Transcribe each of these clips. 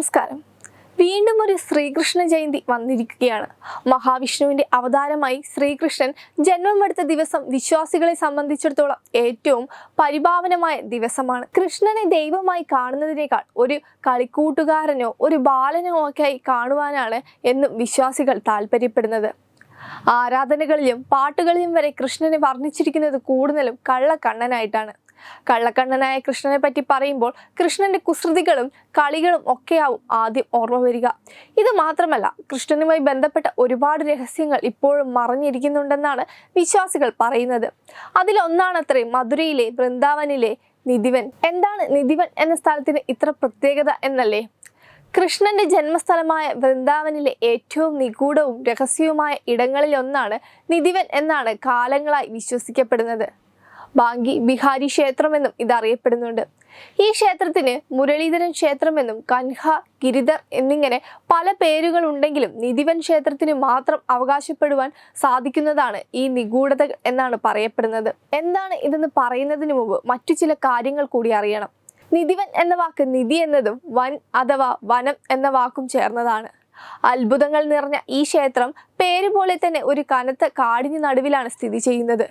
നമസ്കാരം. വീണ്ടും ഒരു ശ്രീകൃഷ്ണ ജയന്തി വന്നിരിക്കുകയാണ്. മഹാവിഷ്ണുവിന്റെ അവതാരമായി ശ്രീകൃഷ്ണൻ ജന്മമെടുത്ത ദിവസം വിശ്വാസികളെ സംബന്ധിച്ചിടത്തോളം ഏറ്റവും പരിഭാവനമായ ദിവസമാണ്. കൃഷ്ണനെ ദൈവമായി കാണുന്നതിനേക്കാൾ ഒരു കളിക്കൂട്ടുകാരനോ ഒരു ബാലനോ ഒക്കെ ആയി കാണുവാനാണ് എന്നും വിശ്വാസികൾ താല്പര്യപ്പെടുന്നത്. ആരാധനകളിലും പാട്ടുകളിലും വരെ കൃഷ്ണനെ വർണിച്ചിരിക്കുന്നത് കൂടുതലും കള്ളക്കണ്ണനായിട്ടാണ്. കള്ളക്കണ്ണനായ കൃഷ്ണനെ പറ്റി പറയുമ്പോൾ കൃഷ്ണന്റെ കുസൃതികളും കളികളും ഒക്കെയാവും ആദ്യം ഓർമ്മ വരിക. ഇത് മാത്രമല്ല കൃഷ്ണനുമായി ബന്ധപ്പെട്ട ഒരുപാട് രഹസ്യങ്ങൾ ഇപ്പോഴും മറഞ്ഞിരിക്കുന്നുണ്ടെന്നാണ് വിശ്വാസികൾ പറയുന്നത്. അതിലൊന്നാണത്രേ മധുരയിലെ വൃന്ദാവനിലെ നിധിവൻ. എന്താണ് നിധിവൻ എന്ന സ്ഥലത്തിന് ഇത്ര പ്രത്യേകത എന്നല്ലേ? കൃഷ്ണന്റെ ജന്മസ്ഥലമായ വൃന്ദാവനിലെ ഏറ്റവും നിഗൂഢവും രഹസ്യവുമായ ഇടങ്ങളിലൊന്നാണ് നിധിവൻ എന്നാണ് കാലങ്ങളായി വിശ്വസിക്കപ്പെടുന്നത്. ബാങ്കി ബിഹാരി ക്ഷേത്രമെന്നും ഇത് അറിയപ്പെടുന്നുണ്ട് ഈ ക്ഷേത്രത്തിന് മുരളീധരൻ ക്ഷേത്രമെന്നും കൻഹ ഗിരിധർ എന്നിങ്ങനെ പല പേരുകൾ ഉണ്ടെങ്കിലും നിധിവൻ ക്ഷേത്രത്തിന് മാത്രം അവകാശപ്പെടുവാൻ സാധിക്കുന്നതാണ് ഈ നിഗൂഢത എന്നാണ് പറയപ്പെടുന്നത്. എന്താണ് ഇതെന്ന് പറയുന്നതിന് മുമ്പ് മറ്റു ചില കാര്യങ്ങൾ കൂടി അറിയണം. നിധിവൻ എന്ന വാക്ക് നിധി എന്നതും വൻ അഥവാ വനം എന്ന വാക്കും ചേർന്നതാണ്. അത്ഭുതങ്ങൾ നിറഞ്ഞ ഈ ക്ഷേത്രം പേര് പോലെ തന്നെ ഒരു കനത്ത കാടിന് നടുവിലാണ് സ്ഥിതി ചെയ്യുന്നത്.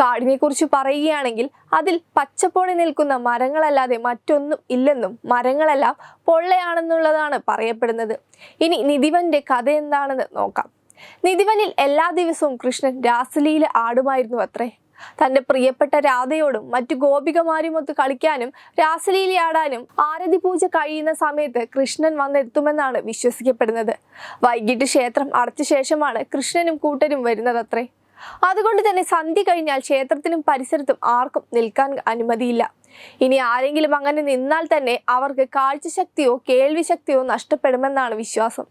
കാടിനെ കുറിച്ച് പറയുകയാണെങ്കിൽ അതിൽ പച്ചപ്പോടെ നിൽക്കുന്ന മരങ്ങളല്ലാതെ മറ്റൊന്നും ഇല്ലെന്നും മരങ്ങളെല്ലാം പൊള്ളയാണെന്നുള്ളതാണ് പറയപ്പെടുന്നത്. ഇനി നിധിവന്റെ കഥ എന്താണെന്ന് നോക്കാം. നിധിവനിൽ എല്ലാ ദിവസവും കൃഷ്ണൻ രാസലീല ആടുമായിരുന്നു അത്രേ. തന്റെ പ്രിയപ്പെട്ട രാധയോടും മറ്റു ഗോപികമാരുമൊത്ത് കളിക്കാനും രാസലീലയാടാനും ആരതി പൂജ കഴിയുന്ന സമയത്ത് കൃഷ്ണൻ വന്നെത്തുമെന്നാണ് വിശ്വസിക്കപ്പെടുന്നത്. വൈകിട്ട് ക്ഷേത്രം അടച്ച ശേഷമാണ് കൃഷ്ണനും കൂട്ടരും വരുന്നതത്രേ അതുകൊണ്ട് തന്നെ സന്ധ്യ കഴിഞ്ഞാൽ ക്ഷേത്രത്തിനും പരിസരത്തും ആർക്കും നിൽക്കാൻ അനുമതിയില്ല. ഇനി ആരെങ്കിലും അങ്ങനെ നിന്നാൽ തന്നെ അവർക്ക് കാഴ്ചശക്തിയോ കേൾവിശക്തിയോ നഷ്ടപ്പെടുമെന്നാണ് വിശ്വാസം.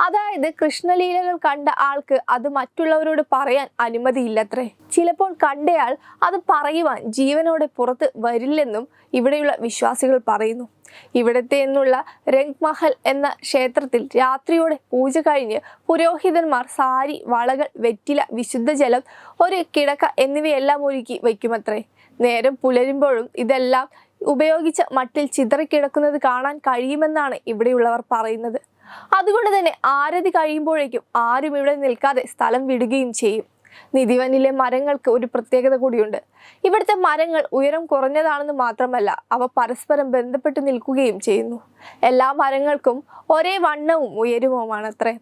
അതായത് കൃഷ്ണലീലകൾ കണ്ട ആൾക്ക് അത് മറ്റുള്ളവരോട് പറയാൻ അനുമതിയില്ലത്രേ. ചിലപ്പോൾ കണ്ടയാൾ അത് പറയുവാൻ ജീവനോടെ പുറത്ത് വരില്ലെന്നും ഇവിടെയുള്ള വിശ്വാസികൾ പറയുന്നു. ഇവിടത്തെ എന്നുള്ള രംഗ്മഹൽ എന്ന ക്ഷേത്രത്തിൽ രാത്രിയോടെ പൂജ കഴിഞ്ഞ് പുരോഹിതന്മാർ സാരി വളകൾ വെറ്റില വിശുദ്ധജലം ഒരു കിടക്ക എന്നിവയെല്ലാം ഒരുക്കി വയ്ക്കുമത്രേ. നേരം പുലരുമ്പോഴും ഇതെല്ലാം ഉപയോഗിച്ച മട്ടിൽ ചിതറിക്കിടക്കുന്നത് കാണാൻ കഴിയുമെന്നാണ് ഇവിടെയുള്ളവർ പറയുന്നത്. അതുകൊണ്ട് തന്നെ ആരതി കഴിയുമ്പോഴേക്കും ആരും ഇവിടെ നിൽക്കാതെ സ്ഥലം വിടുകയും ചെയ്യും. നിധിവനിലെ മരങ്ങൾക്ക് ഒരു പ്രത്യേകത കൂടിയുണ്ട്. ഇവിടുത്തെ മരങ്ങൾ ഉയരം കുറഞ്ഞതാണെന്ന് മാത്രമല്ല അവ പരസ്പരം ബന്ധപ്പെട്ട് നിൽക്കുകയും ചെയ്യുന്നു. എല്ലാ മരങ്ങൾക്കും ഒരേ വണ്ണവും ഉയരവുമാണത്രേ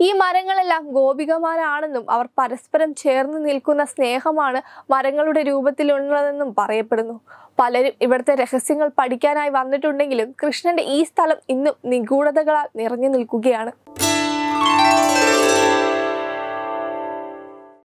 ഈ മരങ്ങളെല്ലാം ഗോപികമാരാണെന്നും അവർ പരസ്പരം ചേർന്ന് നിൽക്കുന്ന സ്നേഹമാണ് മരങ്ങളുടെ രൂപത്തിലുള്ളതെന്നും പറയപ്പെടുന്നു. പലരും ഇവിടുത്തെ രഹസ്യങ്ങൾ പഠിക്കാനായി വന്നിട്ടുണ്ടെങ്കിലും കൃഷ്ണന്റെ ഈ സ്ഥലം ഇന്നും നിഗൂഢതകളാൽ നിറഞ്ഞു നിൽക്കുകയാണ്.